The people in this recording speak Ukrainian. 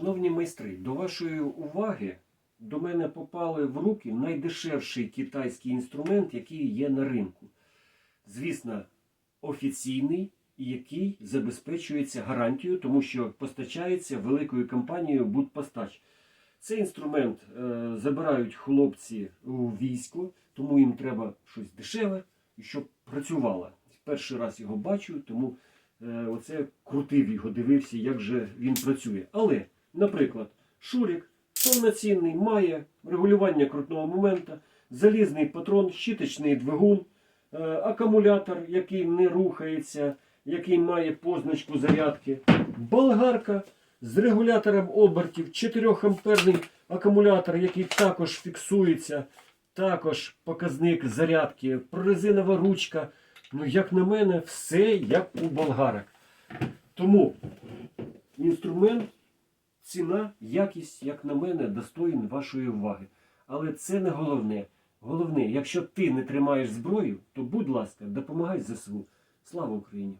Шановні майстри, до вашої уваги до мене попали в руки найдешевший китайський інструмент, який є на ринку. Звісно, офіційний який забезпечується гарантією, тому що постачається великою компанією Будпостач. Цей інструмент е, забирають хлопці у військо, тому їм треба щось дешеве і щоб працювало. Перший раз його бачу, тому е, оце крутив його, дивився, як же він працює. Але, наприклад, Шурік повноцінний, має регулювання крутного моменту, залізний патрон, щіточний двигун, е, акумулятор, який не рухається, який має позначку зарядки, болгарка з регулятором обертів, 4 амперний акумулятор, який також фіксується, також показник зарядки, прорезинова ручка. Ну, як на мене, все як у болгарок. Тому інструмент, ціна, якість, як на мене, достоїн вашої уваги. Але це не головне. Головне, якщо ти не тримаєш зброю, то будь ласка, допомагай ЗСУ. Слава Україні!